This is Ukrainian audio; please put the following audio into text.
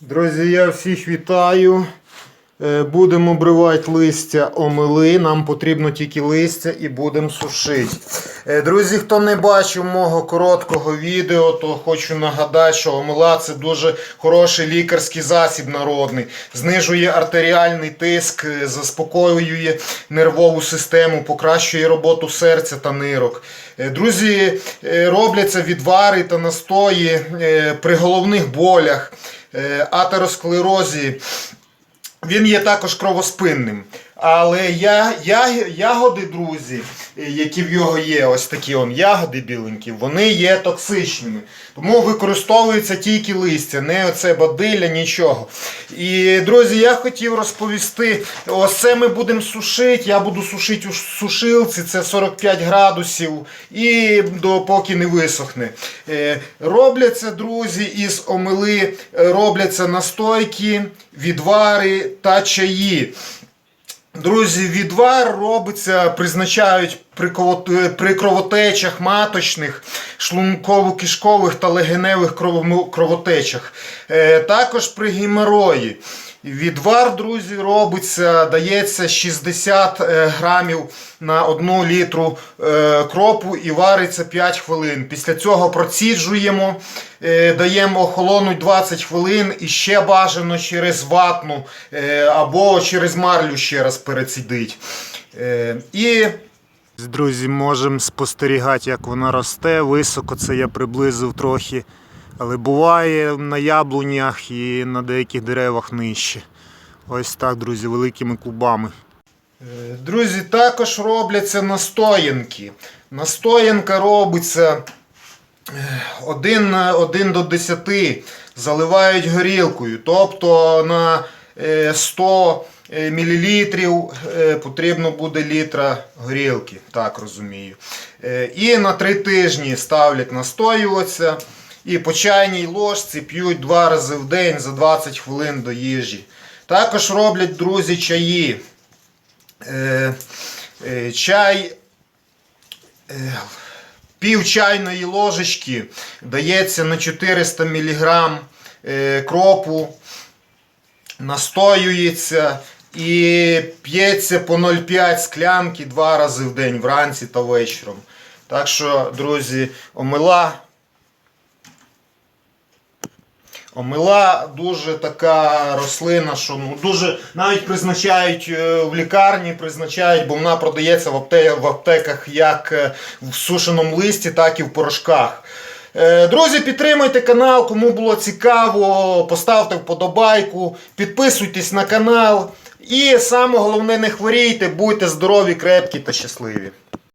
Друзі, я всіх вітаю. Е, Будемо обривати листя омели. Нам потрібно тільки листя і будемо сушити. Е, Друзі, хто не бачив мого короткого відео, то хочу нагадати, що омела це дуже хороший лікарський засіб народний. Знижує артеріальний тиск, е, заспокоює нервову систему, покращує роботу серця та нирок. Друзі, робляться відвари та настої при головних болях, атеросклерозі. Він є також кровоспинним. Але я, я, ягоди, друзі, які в його є, ось такі он ягоди біленькі, вони є токсичними. Тому використовується тільки листя, не оце бадилля, нічого. І, друзі, я хотів розповісти: ось це ми будемо сушити. Я буду сушити у сушилці, це 45 градусів, і до поки не висохне. Е, Робляться, друзі, із омели, е, робляться настойки, відвари та чаї. Друзі, відвар робиться, призначають при, кровот- при кровотечах маточних, шлунково-кишкових та легеневих кровотечах. Е, також при геморої. Відвар, друзі, робиться, дається 60 е, грамів на 1 літру е, кропу і вариться 5 хвилин. Після цього проціджуємо, е, даємо охолонуть 20 хвилин і ще бажано через ватну або через марлю ще раз перецідить. І Друзі, можемо спостерігати, як вона росте. Високо це я приблизив трохи. Але буває на яблунях і на деяких деревах нижче. Ось так, друзі, великими клубами. Е, Друзі, також робляться настоянки. Настоянка робиться 1, 1 до 10 заливають горілкою. Тобто на е, 100 мл потрібно буде літра горілки, так розумію. Е, І на 3 тижні ставлять настоюватися. І по чайній ложці п'ють два рази в день за 20 хвилин до їжі. Також роблять друзі чаї. Е, е, чай е, пів чайної ложечки дається на 400 мг е, кропу, настоюється і п'ється по 0,5 склянки два рази в день, вранці та вечором. Так що, друзі, омила. Омила дуже така рослина, що ну, дуже навіть призначають е, в лікарні, призначають, бо вона продається в, апте, в аптеках як е, в сушеному листі, так і в порошках. Е, Друзі, підтримуйте канал, кому було цікаво, поставте вподобайку, підписуйтесь на канал. І саме головне, не хворійте, будьте здорові, крепкі та щасливі.